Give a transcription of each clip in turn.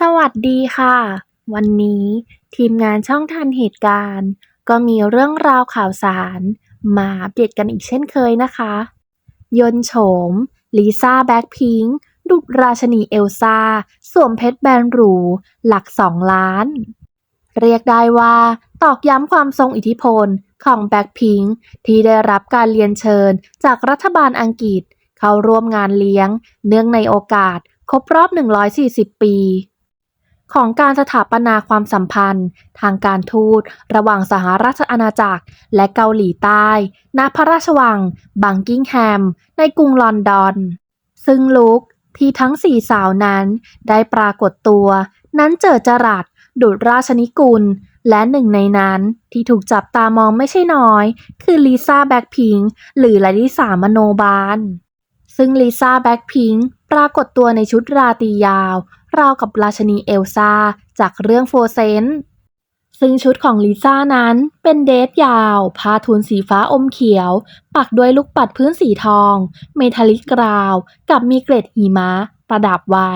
สวัสดีค่ะ วันนี้ทีมงานช่องทันเหตุการณ์ ก็มีเรื่องราวข่าวสาร มาอัปเดตกันอีกเช่นเคยนะคะ ยนโฉมลิซ่าแบ็คพิงค์ดุจราชนีเอลซ่า สวมเพชรแบรนด์หรู หลัก 2 ล้าน เรียกได้ว่า ตอกย้ำความทรงอิทธิพลของแบ็คพิงค์ที่ได้รับการเรียนเชิญจากรัฐบาลอังกฤษ เข้าร่วมงานเลี้ยง เนื่องในโอกาส ครบรอบ 140 ปี ของการสถาปนาความสัมพันธ์ ทางการทูต ระหว่างสหราชอาณาจักร และเกาหลีใต้ ณ พระราชวัง บังกิงแฮม ในกรุงลอนดอน ซึ่งลุคที่ทั้งสี่สาวนั้นได้ปรากฏตัว นั้นเจิดจรัสดุจราชนิกุล และหนึ่งในนั้นที่ถูกจับตามองไม่ใช่น้อย คือลิซ่าแบ็คพิงหรือลลิสามโนบาลซึ่งลิซ่าแบ็คพิงปรากฏตัวในชุดราตรียาว ราวกับราชนีเอลซ่าจากเรื่องโฟเซนซึ่งชุดของลิซ่านั้นเป็นเดทยาวผ้าทุนสีฟ้าอมเขียว ปักด้วยลูกปัดพื้นสีทอง เมทัลลิกกราว กับมีเกล็ดหิมะ ประดับไว้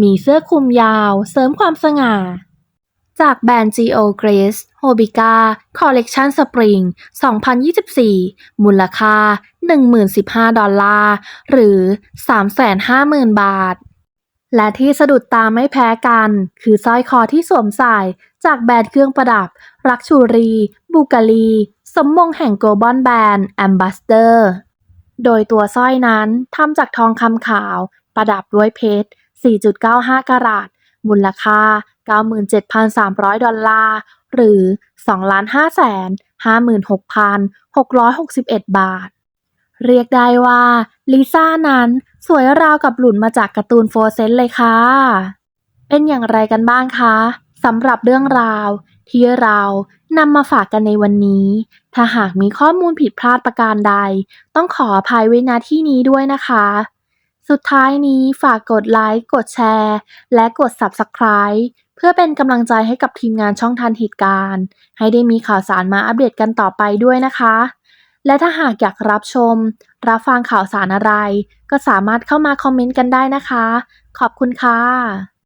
มีเสื้อคลุมยาว เสริมความสง่า จากแบรนด์ Geo Grace Hobica Collection Spring 2024 มูลค่า 1015 ดอลลาร์ หรือ 350,000 บาท และที่สะดุดตาไม่แพ้กัน คือสร้อยคอที่สวมใส่จากแบรนด์เครื่องประดับ รักชูรี บูกาลี สมมงแห่งโกลบอลแบรนด์ Ambassador โดยตัวสร้อยนั้นทำจากทองคำขาว ประดับด้วยเพชร 4.95 กรัตมูลค่า 97,300 ดอลลาร์ หรือ 2,556,661 บาท เรียกได้ว่า ลิซ่านั้นสวยราวกับหลุนมาจากการ์ตูนโฟร์เซนเลยค่ะ เป็นอย่างไรกันบ้างคะสำหรับเรื่องราว ที่เรานำมาฝากกันในวันนี้ ถ้าหากมีข้อมูลผิดพลาดประการใด ต้องขออภัยไว้ณที่นี้ด้วยนะคะ สุดท้ายนี้ฝากกดไลค์ กดแชร์ และกด Subscribe เพื่อเป็นกำลังใจให้กับทีมงานช่องทันเหตุการณ์ ให้ได้มีข่าวสารมาอัปเดตกันต่อไปด้วยนะคะ และถ้าหากอยากรับชม รับฟังข่าวสารอะไร ก็สามารถเข้ามาคอมเมนต์กันได้นะคะ ขอบคุณค่ะ